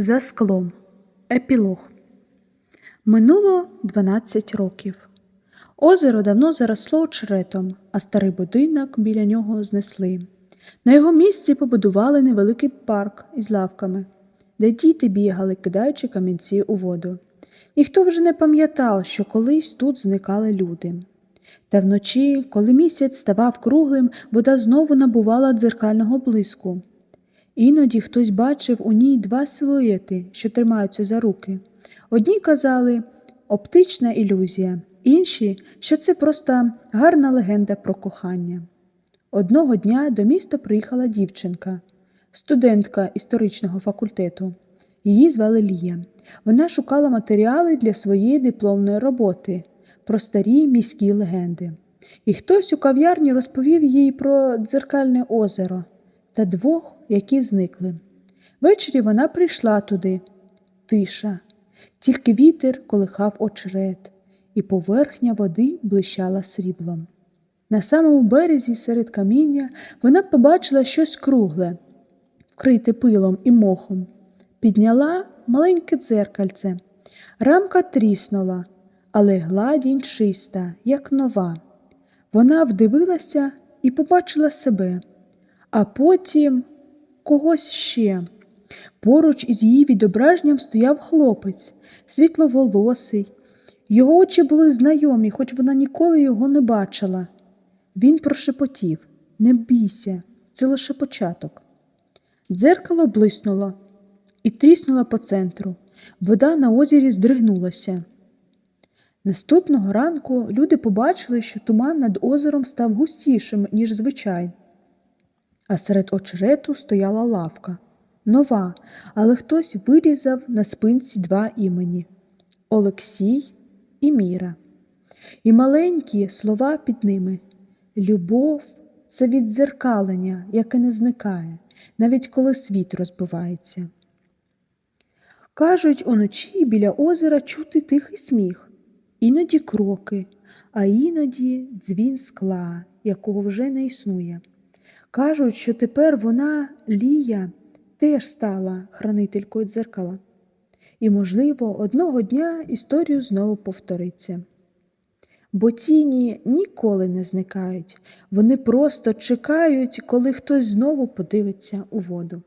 За склом. Епілог. Минуло 12 років. Озеро давно заросло очеретом, а старий будинок біля нього знесли. На його місці побудували невеликий парк із лавками, де діти бігали, кидаючи камінці у воду. Ніхто вже не пам'ятав, що колись тут зникали люди. Та вночі, коли місяць ставав круглим, вода знову набувала дзеркального блиску. Іноді хтось бачив у ній два силуети, що тримаються за руки. Одні казали оптична ілюзія, інші, що це просто гарна легенда про кохання. Одного дня до міста приїхала дівчинка, студентка історичного факультету. Її звали Лія. Вона шукала матеріали для своєї дипломної роботи про старі міські легенди. І хтось у кав'ярні розповів їй про дзеркальне озеро та двох, які зникли. Ввечері вона прийшла туди. Тиша, тільки вітер колихав очерет, і поверхня води блищала сріблом. На самому березі серед каміння вона побачила щось кругле, вкрите пилом і мохом. Підняла маленьке дзеркальце. Рамка тріснула, але гладінь чиста, як нова. Вона вдивилася і побачила себе, а потім когось ще. Поруч із її відображенням стояв хлопець, світловолосий. Його очі були знайомі, хоч вона ніколи його не бачила. Він прошепотів Не бійся, це лише початок. Дзеркало блиснуло і тріснуло по центру. Вода на озері здригнулася. Наступного ранку люди побачили, що туман над озером став густішим, ніж звичайно. А серед очерету стояла лавка. Нова, але хтось вирізав на спинці два імені Олексій і Міра. І маленькі слова під ними Любов це віддзеркалення, яке не зникає, навіть коли світ розбивається. Кажуть, уночі біля озера чути тихий сміх, іноді кроки, а іноді дзвін скла, якого вже не існує. Кажуть, що тепер вона, Лія, теж стала хранителькою дзеркала. І, можливо, одного дня історію знову повториться. Бо тіні ніколи не зникають, вони просто чекають, коли хтось знову подивиться у воду.